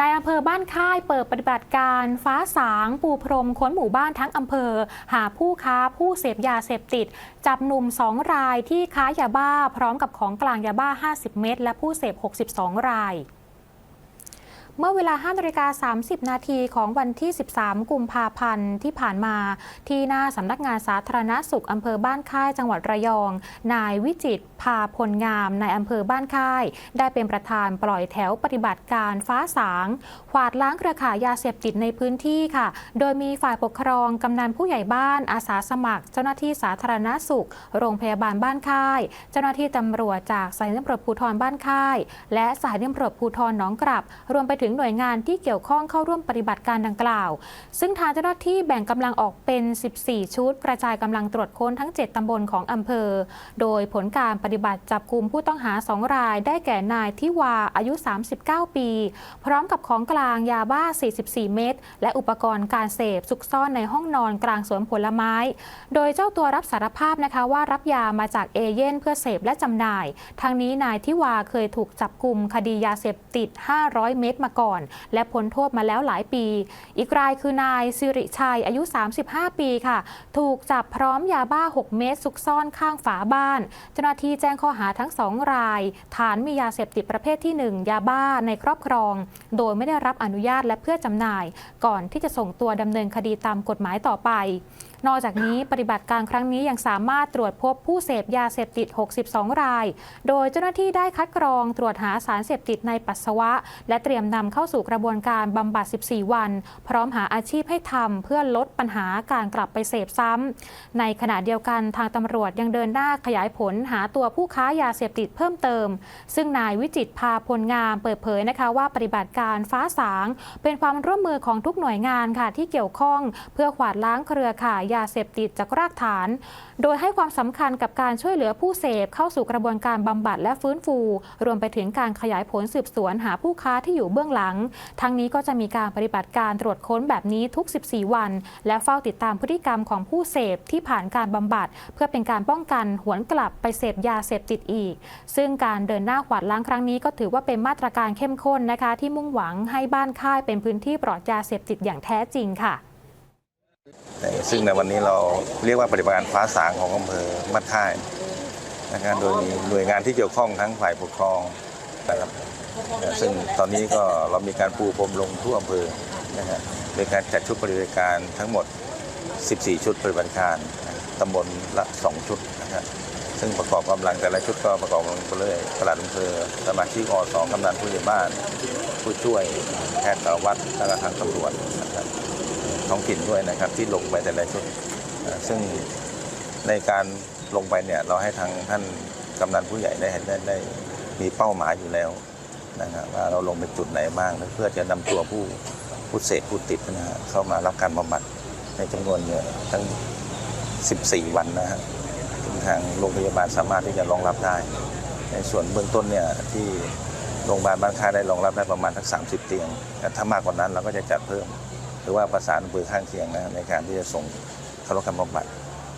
นายอำเภอบ้านค่ายเปิดปฏิบัติการฟ้าสางปูพรมค้นหมู่บ้านทั้งอำเภอ หาผู้ค้าผู้เสพยาเสพติด จับหนุ่ม 2 รายที่ค้ายาบ้าพร้อมกับของกลางยาบ้า 50 เม็ดและผู้เสพ 62 ราย เมื่อเวลา5นาฬิกา30 นาทีของวันที่ 13 กุมภาพันธ์ที่ผ่านมา ที่หน้าสำนักงานสาธารณสุขอำเภอบ้านค่ายจังหวัดระยอง นายวิจิตพาพลงามนายอำเภอบ้านค่าย ได้เป็นประธานปล่อยแถวปฏิบัติการฟ้าสางขวาดล้างเครือข่ายยาเสพติดในพื้นที่ค่ะ โดยมีฝ่ายปกครองกำนันผู้ใหญ่บ้านอาสาสมัคร เจ้าหน้าที่สาธารณสุข โรงพยาบาลบ้านค่าย เจ้าหน้าที่ตำรวจจากสายตำรวจภูธรบ้านค่าย และสายตำรวจภูธรหนองกลับ รวมไปถึงหน่วยงานที่เกี่ยวข้องเข้าร่วมปฏิบัติการดังกล่าว ซึ่งทางเจ้าหน้าที่แบ่งกำลังออกเป็น 14 ชุด กระจายกำลังตรวจค้นทั้ง 7ตำบลของอำเภอ โดยผลการปฏิบัติจับกลุ่มผู้ต้องหา 2 ราย ได้แก่นายทิวาอายุ 39 ปี พร้อมกับของกลางยาบ้า 44 เม็ดและอุปกรณ์การเสพซุกซ่อนในห้องนอนกลางสวนผลไม้ โดยเจ้าตัวรับสารภาพนะคะว่ารับยามาจากเอเย่นเพื่อเสพและจำหน่าย ทางนี้นายทิวาเคยถูกจับกลุ่มคดียาเสพติด 500 เม็ดมาก่อน และพ้นโทษมาแล้วหลายปี อีกรายคือนายสิริชัยอายุ 35 ปีค่ะ ถูกจับพร้อมยาบ้า 6 เม็ดซุกซ่อนข้างฝาบ้าน เจ้าหน้าที่แจ้งข้อหาทั้ง2ราย ฐานมียาเสพติดประเภทที่ 1 ยาบ้าในครอบครอง โดยไม่ได้รับอนุญาตและเพื่อจำหน่าย ก่อนที่จะส่งตัวดำเนินคดีตามกฎหมายต่อไป นอกจากนี้ปฏิบัติการครั้งนี้ยังสามารถตรวจพบผู้เสพยาเสพติด 62 ราย โดยเจ้าหน้าที่ได้คัดกรองตรวจหาสารเสพติดในปัสสาวะ และเตรียมนำเข้าสู่กระบวนการบำบัด 14 วัน พร้อมหาอาชีพให้ทำเพื่อลดปัญหาการกลับไปเสพซ้ำ ในขณะเดียวกันทางตำรวจยังเดินหน้าขยายผลหาตัวผู้ค้ายาเสพติดเพิ่มเติม ซึ่งนายวิจิตพาพลงามเปิดเผยนะคะว่าปฏิบัติการฟ้าสาง เป็นความร่วมมือของทุกหน่วยงานค่ะที่เกี่ยวข้อง เพื่อขวาดล้างเครือข่ายยาเสพติดจากรากฐาน โดยให้ความสำคัญกับการช่วยเหลือผู้เสพเข้าสู่กระบวนการบำบัดและฟื้นฟู รวมไปถึงการขยายผลสืบสวนหาผู้ค้าที่อยู่เบื้องหลัง ทั้งนี้ก็จะมีการปฏิบัติการตรวจค้นแบบนี้ทุก 14 วัน และเฝ้าติดตามพฤติกรรมของผู้เสพที่ผ่านการบำบัด เพื่อเป็นการป้องกันหวนกลับไปเสพยาเสพติดอีก ซึ่งการเดินหน้าขวาดล้างครั้งนี้ก็ถือว่าเป็นมาตรการเข้มข้นนะคะ ที่มุ่งหวังให้บ้านค่ายเป็นพื้นที่ปลอดยาเสพติดอย่างแท้จริงค่ะ ซึ่งในวันนี้เราเรียกว่าปฏิบัติการฟ้าสางของอำเภอมัดค่ายนะครับโดยมีหน่วยงานที่เกี่ยวข้องทั้งฝ่ายปกครองนะครับซึ่งตอนนี้ก็เรามีการปูพรมลงทั่วอำเภอนะฮะโดยการจัดชุดปฏิบัติการทั้งหมด 14 ชุดปฏิบัติการตำบลละ 2 ชุดนะครับซึ่งประกอบกำลังแต่ละชุดก็ประกอบกำลังไปเลยปลัดอำเภอสมาชิกอสกำนันผู้ใหญ่บ้าน ผู้ช่วยแพทย์สารวัตรและทางตำรวจนะครับ ท้องถิ่นด้วยนะครับ ที่ลงไปแต่ละชุด ซึ่งในการลงไปเนี่ยเราให้ทางท่านกำนันผู้ใหญ่ได้เห็นได้ได้มีเป้าหมายอยู่แล้วนะครับว่าเราลงไปจุดไหนบ้างเพื่อจะนำตัวผู้ผู้เสพผู้ติดนะฮะเข้ามารับการบำบัดในจำนวนเนี่ยทั้ง 14 วันนะฮะถึงทางโรงพยาบาลสามารถที่จะรองรับได้ ในส่วนเบื้องต้นเนี่ยที่โรงพยาบาลบ้านค่ายได้รองรับได้ประมาณทั้ง 30 เตียงถ้ามากกว่านั้นเราก็จะจัดเพิ่ม หรือว่าประสานอำเภอข้างเคียงนะในการที่จะส่งเข้ารับการบำบัด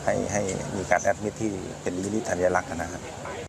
ให้ให้มีการแอดมิทที่เป็นลิลิทันยลักษณ์นะครับ